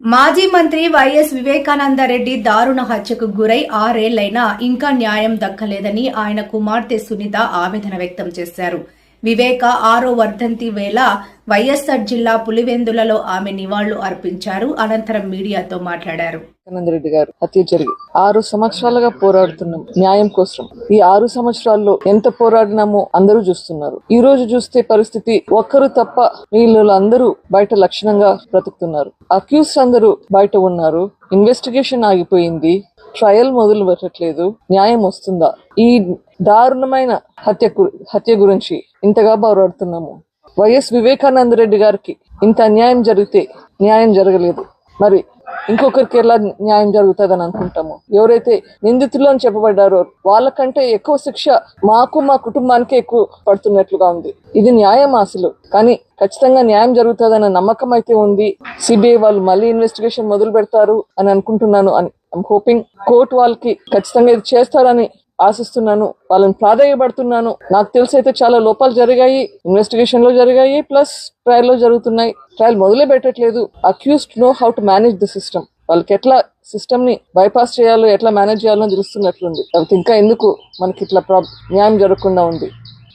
మాజీ మంత్రి వైఎస్ వివేకానందరెడ్డి దారుణ హత్యకు గురై ఆరేళ్ళైనా ఇంకా న్యాయం దక్కలేదని ఆయన కుమార్తె సునీత ఆవేదన వ్యక్తం చేశారు. వివేక ఆరో వర్ధంతి వేళ వైఎస్ఆర్ జిల్లా పులివెందులలో ఆమె నివాళులు అర్పించారు. అనంతరం మీడియాతో మాట్లాడారు. రెడ్డి గారు హత్య జరిగి ఆరు సంవత్సరాలుగా పోరాడుతున్నాం. న్యాయం కోసం. ఈ ఆరు సంవత్సరాల్లో ఎంత పోరాడినామో అందరూ చూస్తున్నారు. ఈ రోజు చూస్తే పరిస్థితి ఒక్కరు తప్ప వీళ్ళు అందరూ బయట లక్షణంగా బ్రతుకుతున్నారు. అక్యూస్ అందరూ బయట ఉన్నారు. ఇన్వెస్టిగేషన్ ఆగిపోయింది. ట్రయల్ మొదలు పెట్టట్లేదు న్యాయం వస్తుందా? ఈ దారుణమైన హత్య హత్య గురించి ఇంతగా బాగుపడుతున్నాము వైఎస్ వివేకానంద రెడ్డి గారికి ఇంత అన్యాయం జరిగితే న్యాయం జరగలేదు. మరి ఇంకొకరికి ఎలా న్యాయం జరుగుతుందని అనుకుంటాము? ఎవరైతే నిందితులు అని చెప్పబడ్డారో వాళ్ళకంటే ఎక్కువ శిక్ష మాకు మా కుటుంబానికి ఎక్కువ పడుతున్నట్లుగా ఉంది. ఇది న్యాయం అసలు. కానీ ఖచ్చితంగా న్యాయం జరుగుతుందన్న నమ్మకం అయితే ఉంది. సిబిఐ వాళ్ళు మళ్ళీ ఇన్వెస్టిగేషన్ మొదలు పెడతారు అని అనుకుంటున్నాను అని. ఐమ్ హోపింగ్ కోర్టు వాళ్ళకి ఖచ్చితంగా ఇది చేస్తారని ఆశిస్తున్నాను వాళ్ళని ప్రాధాన్యపడుతున్నాను నాకు తెలిసి అయితే చాలా లోపాలు జరిగాయి ఇన్వెస్టిగేషన్లో జరిగాయి ప్లస్ ట్రయల్లో జరుగుతున్నాయి. ట్రయల్ మొదలే పెట్టట్లేదు. Accused know how to manage the system వాళ్ళకి ఎట్లా సిస్టమ్ని బైపాస్ చేయాలో ఎట్లా మేనేజ్ చేయాలో తెలుస్తున్నట్లుంది. కాబట్టి ఇంకా ఎందుకు మనకి ఇట్లా ప్రాబ్ న్యాయం జరగకుండా ఉంది.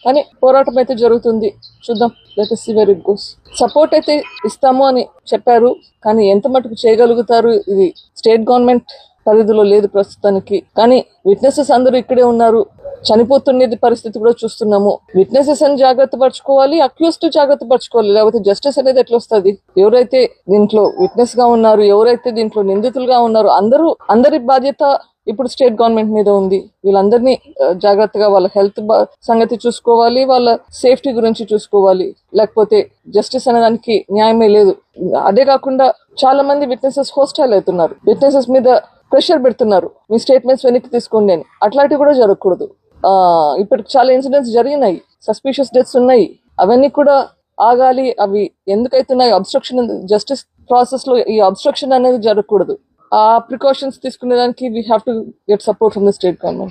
కానీ పోరాటం అయితే జరుగుతుంది. చూద్దాం. Let see very goods support అయితే ఇస్తాము అని చెప్పారు. కానీ ఎంత మటుకు చేయగలుగుతారు? ఇది స్టేట్ గవర్నమెంట్ పరిధిలో లేదు ప్రస్తుతానికి. కానీ విట్నెసెస్ అందరూ ఇక్కడే ఉన్నారు. చనిపోతున్నది పరిస్థితి కూడా చూస్తున్నాము. విట్నెసెస్ అని జాగ్రత్త పరచుకోవాలి అక్యూస్డ్ జాగ్రత్త పరచుకోవాలి. లేకపోతే జస్టిస్ అనేది ఎట్లా వస్తుంది? ఎవరైతే దీంట్లో విట్నెస్గా ఉన్నారు ఎవరైతే దీంట్లో నిందితులుగా ఉన్నారు అందరూ అందరి బాధ్యత ఇప్పుడు స్టేట్ గవర్నమెంట్ మీద ఉంది. వీళ్ళందరినీ జాగ్రత్తగా వాళ్ళ హెల్త్ సంగతి చూసుకోవాలి వాళ్ళ సేఫ్టీ గురించి చూసుకోవాలి. లేకపోతే జస్టిస్ అనేదానికి న్యాయమే లేదు. అదే కాకుండా చాలా మంది విట్నెసెస్ హోస్టైల్ అవుతున్నారు. విట్నెసెస్ మీద ప్రెషర్ పెడుతున్నారు. మీ స్టేట్మెంట్స్ వెనక్కి తీసుకోండి అని. అట్లాంటివి కూడా జరగకూడదు. ఆ, ఇప్పటికి చాలా ఇన్సిడెంట్స్ జరిగినాయి. సస్పీషియస్ డెత్స్ ఉన్నాయి. అవన్నీ కూడా ఆగాలి. అవి ఎందుకైతున్నాయి? అబ్స్ట్రక్షన్ జస్టిస్ ప్రాసెస్లో ఈ అబ్స్ట్రక్షన్ అనేది జరగకూడదు. ఆ precautions తీసుకునేదానికి we have to get support from the state government